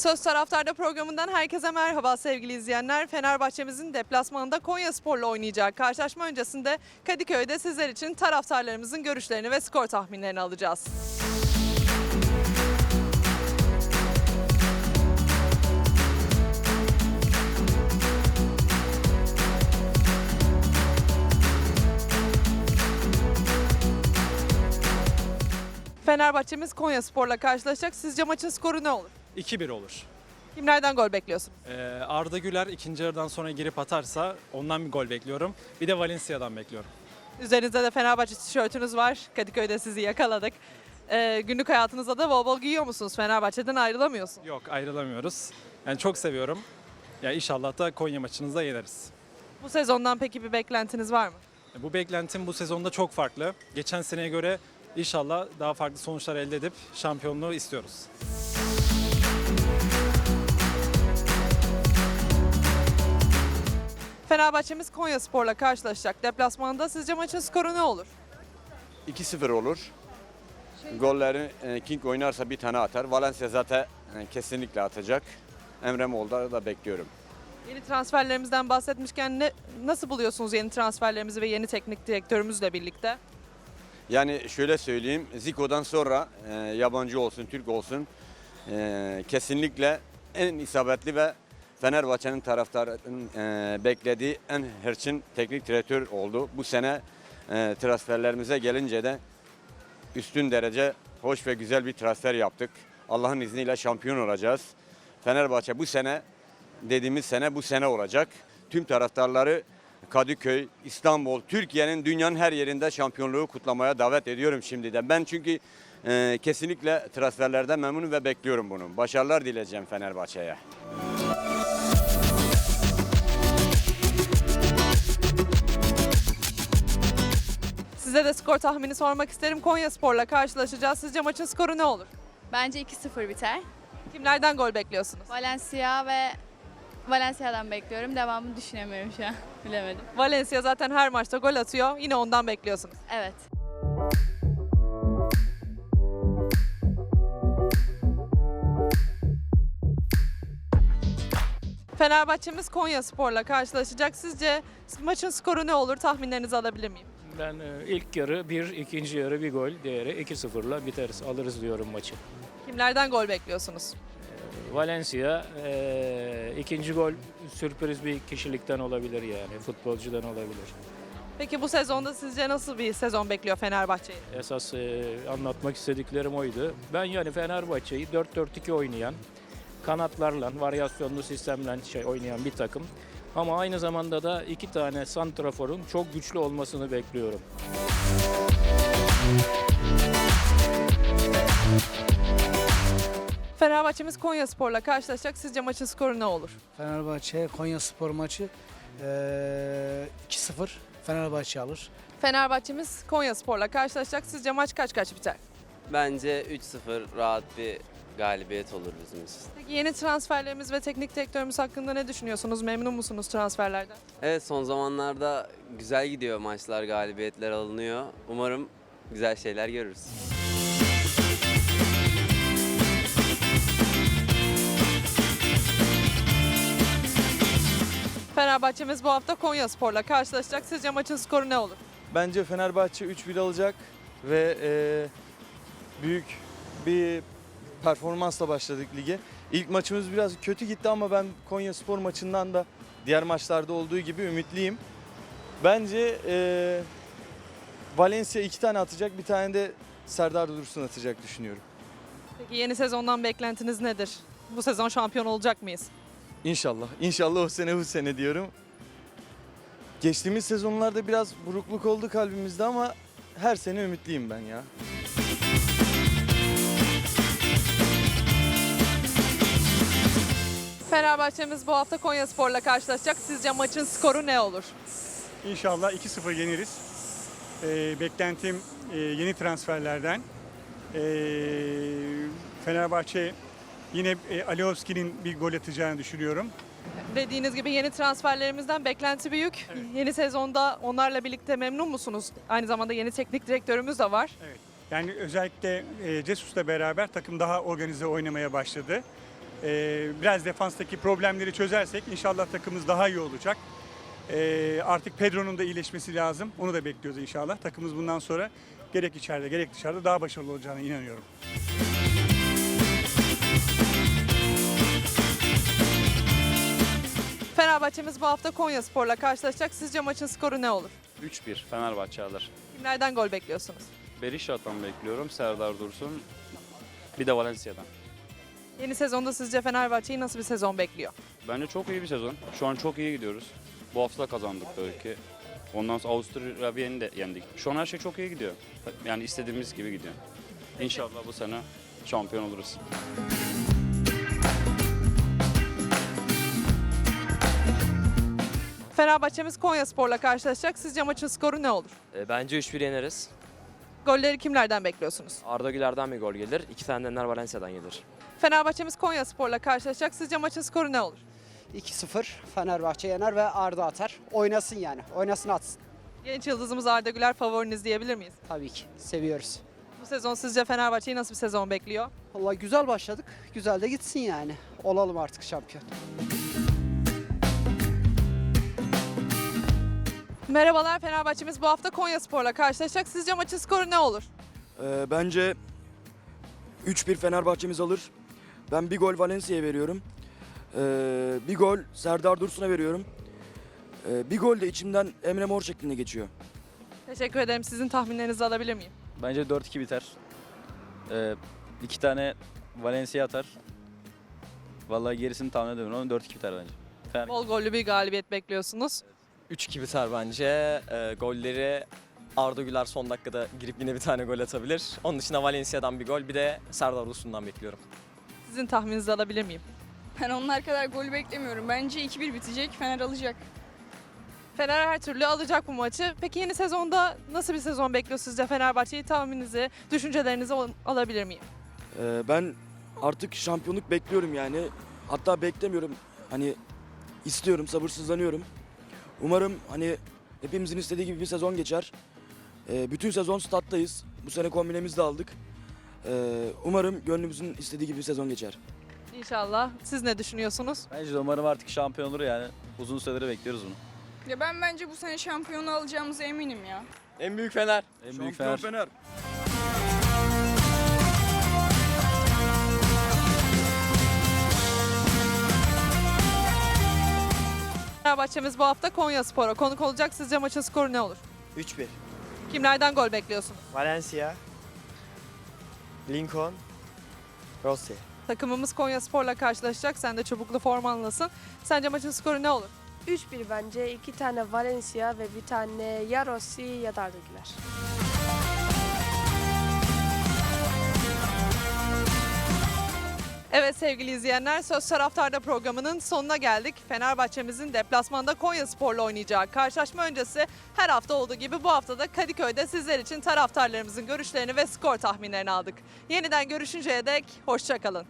Söz Taraftar'da programından herkese merhaba sevgili izleyenler. Fenerbahçe'mizin deplasmanında Konya Spor'la oynayacağı karşılaşma öncesinde Kadıköy'de sizler için taraftarlarımızın görüşlerini ve skor tahminlerini alacağız. Fenerbahçe'miz Konya Spor'la karşılaşacak. Sizce maçın skoru ne olur? 2-1 olur. Kimlerden gol bekliyorsun? Ee, Arda Güler ikinci yarıdan sonra girip atarsa ondan bir gol bekliyorum. Bir de Valencia'dan bekliyorum. Üzerinizde de Fenerbahçe tişörtünüz var. Kadıköy'de sizi yakaladık. Ee, günlük hayatınızda da bol bol giyiyor musunuz? Fenerbahçe'den ayrılamıyorsun. Yok ayrılamıyoruz. Yani çok seviyorum. Ya inşallah da Konya maçınızda yeneriz. Bu sezondan peki bir beklentiniz var mı? Bu beklentim bu sezonda çok farklı. Geçen seneye göre inşallah daha farklı sonuçlar elde edip şampiyonluğu istiyoruz. Fenerbahçe'miz Konya Spor'la karşılaşacak. Deplasmanda sizce maçın skoru ne olur? 2-0 olur. Golleri e, King oynarsa bir tane atar. Valencia zaten e, kesinlikle atacak. Emre Moldar'ı da bekliyorum. Yeni transferlerimizden bahsetmişken ne, nasıl buluyorsunuz yeni transferlerimizi ve yeni teknik direktörümüzle birlikte? Yani şöyle söyleyeyim, Zico'dan sonra e, yabancı olsun, Türk olsun e, kesinlikle en isabetli ve Fenerbahçe'nin taraftarının e, beklediği en hırçın teknik direktör oldu. Bu sene e, transferlerimize gelince de üstün derece hoş ve güzel bir transfer yaptık. Allah'ın izniyle şampiyon olacağız. Fenerbahçe bu sene dediğimiz sene bu sene olacak. Tüm taraftarları Kadıköy, İstanbul, Türkiye'nin dünyanın her yerinde şampiyonluğu kutlamaya davet ediyorum şimdiden. Ben çünkü e, kesinlikle transferlerden memnunum ve bekliyorum bunu. Başarılar dileyeceğim Fenerbahçe'ye. Size de skor tahmini sormak isterim. Konya Spor'la karşılaşacağız. Sizce maçın skoru ne olur? Bence 2-0 biter. Kimlerden gol bekliyorsunuz? Valencia ve Valencia'dan bekliyorum. Devamını düşünemiyorum şu an. Bilemedim. Valencia zaten her maçta gol atıyor. Yine ondan bekliyorsunuz. Evet. Fenerbahçe'miz Konya Spor'la karşılaşacak. Sizce maçın skoru ne olur? Tahminlerinizi alabilir miyim? Ben e, ilk yarı bir, ikinci yarı bir gol değeri 2-0'la biteriz. Alırız diyorum maçı. Kimlerden gol bekliyorsunuz? Valencia e, ikinci gol sürpriz bir kişilikten olabilir yani. Futbolcudan olabilir. Peki bu sezonda sizce nasıl bir sezon bekliyor Fenerbahçe'yi? Esas e, anlatmak istediklerim oydu. Ben yani Fenerbahçe'yi 4-4-2 oynayan, kanatlarla, varyasyonlu sistemle şey oynayan bir takım. Ama aynı zamanda da iki tane santraforun çok güçlü olmasını bekliyorum. Fenerbahçe'miz Konya Spor'la karşılaşacak. Sizce maçın skoru ne olur? Fenerbahçe Konya Spor maçı eee, 2-0 Fenerbahçe alır. Fenerbahçe'miz Konya Spor'la karşılaşacak. Sizce maç kaç kaç biter? Bence 3-0 rahat bir galibiyet olur bizim için. Peki yeni transferlerimiz ve teknik direktörümüz hakkında ne düşünüyorsunuz? Memnun musunuz transferlerden? Evet son zamanlarda güzel gidiyor maçlar, galibiyetler alınıyor. Umarım güzel şeyler görürüz. Fenerbahçe'miz bu hafta Konya Spor'la karşılaşacak. Sizce maçın skoru ne olur? Bence Fenerbahçe 3-1 alacak ve e, büyük bir performansla başladık lige. İlk maçımız biraz kötü gitti ama ben Konya Spor maçından da diğer maçlarda olduğu gibi ümitliyim. Bence e, Valencia iki tane atacak, bir tane de Serdar Dursun atacak düşünüyorum. Peki yeni sezondan beklentiniz nedir? Bu sezon şampiyon olacak mıyız? İnşallah. İnşallah o sene bu sene diyorum. Geçtiğimiz sezonlarda biraz burukluk oldu kalbimizde ama her sene ümitliyim ben ya. Fenerbahçe'miz bu hafta Konya Spor'la karşılaşacak. Sizce maçın skoru ne olur? İnşallah 2-0 yeniriz. Ee, beklentim e, yeni transferlerden. Ee, Fenerbahçe yine e, Alioski'nin bir gol atacağını düşünüyorum. Dediğiniz gibi yeni transferlerimizden beklenti büyük. Yeni sezonda onlarla birlikte memnun musunuz? Aynı zamanda yeni teknik direktörümüz de var. Yani özellikle e, Jesus'la beraber takım daha organize oynamaya başladı. E, biraz defanstaki problemleri çözersek inşallah takımımız daha iyi olacak. E, artık Pedro'nun da iyileşmesi lazım. Onu da bekliyoruz inşallah. Takımımız bundan sonra gerek içeride gerek dışarıda daha başarılı olacağına inanıyorum. Fenerbahçemiz bu hafta Konya Spor'la karşılaşacak. Sizce maçın skoru ne olur? 3-1 Fenerbahçe alır. Kimlerden gol bekliyorsunuz? Berisha'dan bekliyorum. Serdar Dursun. Bir de Valencia'dan. Yeni sezonda sizce Fenerbahçe'yi nasıl bir sezon bekliyor? Bence çok iyi bir sezon. Şu an çok iyi gidiyoruz. Bu hafta kazandık belki. Ondan sonra Avusturya Viyen'i de yendik. Şu an her şey çok iyi gidiyor. Yani istediğimiz gibi gidiyor. İnşallah bu sene şampiyon oluruz. Fenerbahçemiz Konya Spor'la karşılaşacak. Sizce maçın skoru ne olur? E, Bence 3-1 yeneriz. Golleri kimlerden bekliyorsunuz? Arda Güler'den bir gol gelir. İki tane de Enner Valencia'dan gelir. Fenerbahçemiz Konya Spor'la karşılaşacak. Sizce maçın skoru ne olur? 2-0 Fenerbahçe yener ve Arda atar. Oynasın yani. Oynasın atsın. Genç yıldızımız Arda Güler favoriniz diyebilir miyiz? Tabii ki. Seviyoruz. Bu sezon sizce Fenerbahçe'yi nasıl bir sezon bekliyor? Vallahi güzel başladık. Güzel de gitsin yani. Olalım artık şampiyon. Merhabalar Fenerbahçemiz bu hafta Konya Spor'la karşılaşacak. Sizce maçın skoru ne olur? Ee, bence 3-1 Fenerbahçemiz alır. Ben bir gol Valencia'ya veriyorum. Ee, bir gol Serdar Dursun'a veriyorum. Ee, bir gol de içimden Emre Mor şeklinde geçiyor. Teşekkür ederim. Sizin tahminlerinizi alabilir miyim? Bence 4-2 biter. Ee, iki tane Valencia atar. Vallahi gerisini tahmin edemiyorum ama 4-2 biter bence. Fener Bol gollü bir galibiyet bekliyorsunuz. 3-2 biter bence. E, golleri Arda Güler son dakikada girip yine bir tane gol atabilir. Onun dışında Valencia'dan bir gol bir de Serdar Dursun'dan bekliyorum. Sizin tahmininizi alabilir miyim? Ben onlar kadar gol beklemiyorum. Bence 2-1 bitecek. Fener alacak. Fener her türlü alacak bu maçı. Peki yeni sezonda nasıl bir sezon bekliyor sizce Fenerbahçe'yi? Tahmininizi, düşüncelerinizi al- alabilir miyim? Ee, ben artık şampiyonluk bekliyorum yani. Hatta beklemiyorum. Hani istiyorum, sabırsızlanıyorum. Umarım hani hepimizin istediği gibi bir sezon geçer. Ee, bütün sezon stat'tayız. Bu sene kombinemizi de aldık. Ee, umarım gönlümüzün istediği gibi bir sezon geçer. İnşallah. Siz ne düşünüyorsunuz? Bence de umarım artık şampiyon olur yani. Uzun süredir bekliyoruz bunu. Ya ben bence bu sene şampiyonu alacağımıza eminim ya. En büyük Fener. En büyük Fener. Fener. Fenerbahçemiz bu hafta Konya Spor'a konuk olacak. Sizce maçın skoru ne olur? 3-1. Kimlerden gol bekliyorsunuz? Valencia, Lincoln, Rossi. Takımımız Konya Spor'la karşılaşacak. Sen de çubuklu formanlasın. Sence maçın skoru ne olur? 3-1 bence. iki tane Valencia ve bir tane ya Rossi ya da Arda Güler. Evet sevgili izleyenler Söz Taraftar'da programının sonuna geldik. Fenerbahçemizin deplasmanda Konya Spor'la oynayacağı karşılaşma öncesi her hafta olduğu gibi bu hafta da Kadıköy'de sizler için taraftarlarımızın görüşlerini ve skor tahminlerini aldık. Yeniden görüşünceye dek hoşçakalın.